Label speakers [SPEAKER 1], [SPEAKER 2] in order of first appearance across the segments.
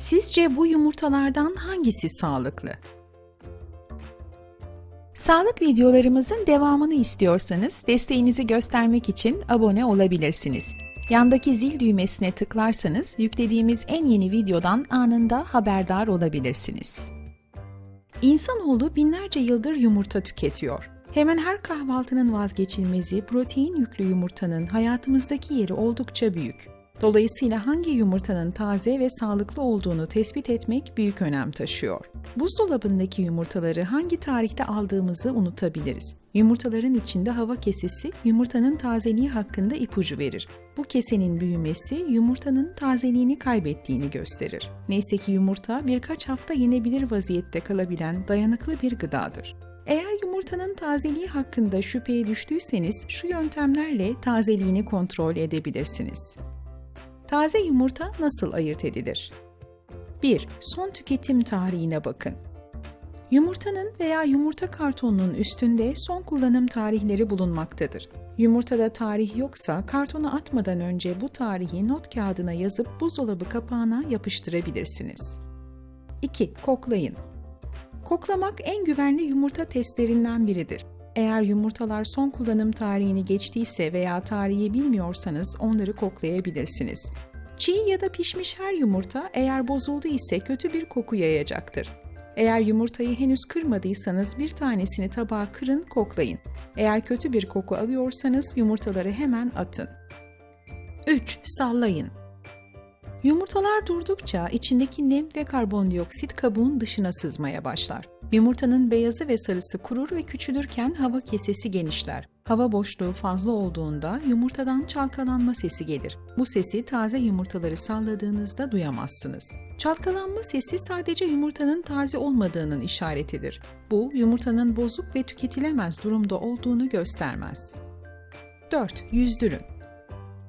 [SPEAKER 1] Sizce bu yumurtalardan hangisi sağlıklı? Sağlık videolarımızın devamını istiyorsanız desteğinizi göstermek için abone olabilirsiniz. Yandaki zil düğmesine tıklarsanız yüklediğimiz en yeni videodan anında haberdar olabilirsiniz. İnsanoğlu binlerce yıldır yumurta tüketiyor. Hemen her kahvaltının vazgeçilmezi protein yüklü yumurtanın hayatımızdaki yeri oldukça büyük. Dolayısıyla hangi yumurtanın taze ve sağlıklı olduğunu tespit etmek büyük önem taşıyor. Buzdolabındaki yumurtaları hangi tarihte aldığımızı unutabiliriz. Yumurtaların içinde hava kesesi yumurtanın tazeliği hakkında ipucu verir. Bu kesenin büyümesi yumurtanın tazeliğini kaybettiğini gösterir. Neyse ki yumurta birkaç hafta yenebilir vaziyette kalabilen dayanıklı bir gıdadır. Eğer yumurtanın tazeliği hakkında şüpheye düştüyseniz şu yöntemlerle tazeliğini kontrol edebilirsiniz. Taze yumurta nasıl ayırt edilir? 1. Son tüketim tarihine bakın. Yumurtanın veya yumurta kartonunun üstünde son kullanım tarihleri bulunmaktadır. Yumurtada tarih yoksa kartonu atmadan önce bu tarihi not kağıdına yazıp buzdolabı kapağına yapıştırabilirsiniz. 2. Koklayın. Koklamak en güvenli yumurta testlerinden biridir. Eğer yumurtalar son kullanım tarihini geçtiyse veya tarihi bilmiyorsanız onları koklayabilirsiniz. Çiğ ya da pişmiş her yumurta eğer bozuldu ise kötü bir koku yayacaktır. Eğer yumurtayı henüz kırmadıysanız bir tanesini tabağa kırın, koklayın. Eğer kötü bir koku alıyorsanız yumurtaları hemen atın. 3. Sallayın. Yumurtalar durdukça içindeki nem ve karbondioksit kabuğun dışına sızmaya başlar. Yumurtanın beyazı ve sarısı kurur ve küçülürken hava kesesi genişler. Hava boşluğu fazla olduğunda yumurtadan çalkalanma sesi gelir. Bu sesi taze yumurtaları salladığınızda duyamazsınız. Çalkalanma sesi sadece yumurtanın taze olmadığının işaretidir. Bu yumurtanın bozuk ve tüketilemez durumda olduğunu göstermez. 4. Yüzdürün.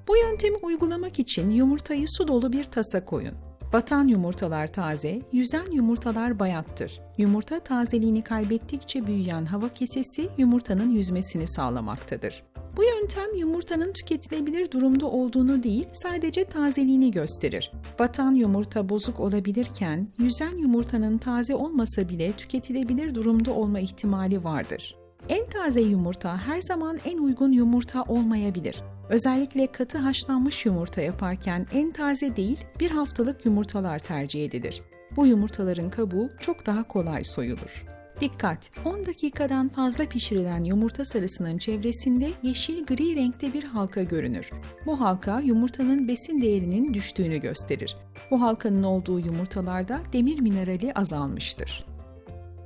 [SPEAKER 1] Bu yöntemi uygulamak için yumurtayı su dolu bir tasa koyun. Batan yumurtalar taze, yüzen yumurtalar bayattır. Yumurta tazeliğini kaybettikçe büyüyen hava kesesi yumurtanın yüzmesini sağlamaktadır. Bu yöntem yumurtanın tüketilebilir durumda olduğunu değil, sadece tazeliğini gösterir. Batan yumurta bozuk olabilirken, yüzen yumurtanın taze olmasa bile tüketilebilir durumda olma ihtimali vardır. En taze yumurta her zaman en uygun yumurta olmayabilir. Özellikle katı haşlanmış yumurta yaparken en taze değil bir haftalık yumurtalar tercih edilir. Bu yumurtaların kabuğu çok daha kolay soyulur. Dikkat! 10 dakikadan fazla pişirilen yumurta sarısının çevresinde yeşil gri renkte bir halka görünür. Bu halka yumurtanın besin değerinin düştüğünü gösterir. Bu halkanın olduğu yumurtalarda demir minerali azalmıştır.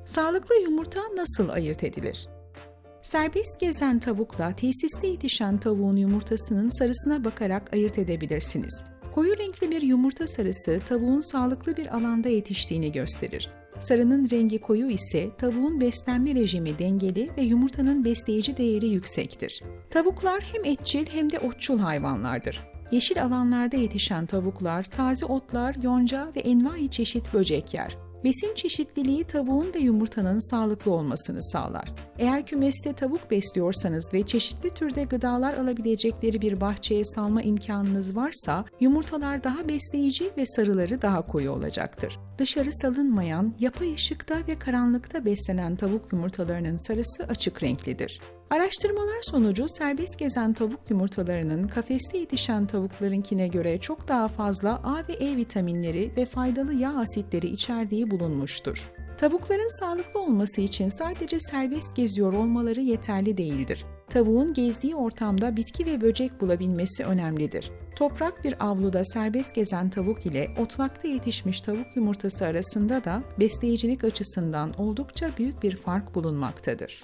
[SPEAKER 1] Sağlıklı yumurta nasıl ayırt edilir? Serbest gezen tavukla tesisli yetişen tavuğun yumurtasının sarısına bakarak ayırt edebilirsiniz. Koyu renkli bir yumurta sarısı tavuğun sağlıklı bir alanda yetiştiğini gösterir. Sarının rengi koyu ise tavuğun beslenme rejimi dengeli ve yumurtanın besleyici değeri yüksektir. Tavuklar hem etçil hem de otçul hayvanlardır. Yeşil alanlarda yetişen tavuklar taze otlar, yonca ve envai çeşit böcek yer. Besin çeşitliliği tavuğun ve yumurtanın sağlıklı olmasını sağlar. Eğer kümeste tavuk besliyorsanız ve çeşitli türde gıdalar alabilecekleri bir bahçeye salma imkanınız varsa yumurtalar daha besleyici ve sarıları daha koyu olacaktır. Dışarı salınmayan, yapay ışıkta ve karanlıkta beslenen tavuk yumurtalarının sarısı açık renklidir. Araştırmalar sonucu serbest gezen tavuk yumurtalarının kafeste yetişen tavuklarınkine göre çok daha fazla A ve E vitaminleri ve faydalı yağ asitleri içerdiği bulunmuştur. Tavukların sağlıklı olması için sadece serbest geziyor olmaları yeterli değildir. Tavuğun gezdiği ortamda bitki ve böcek bulabilmesi önemlidir. Toprak bir avluda serbest gezen tavuk ile otlakta yetişmiş tavuk yumurtası arasında da besleyicilik açısından oldukça büyük bir fark bulunmaktadır.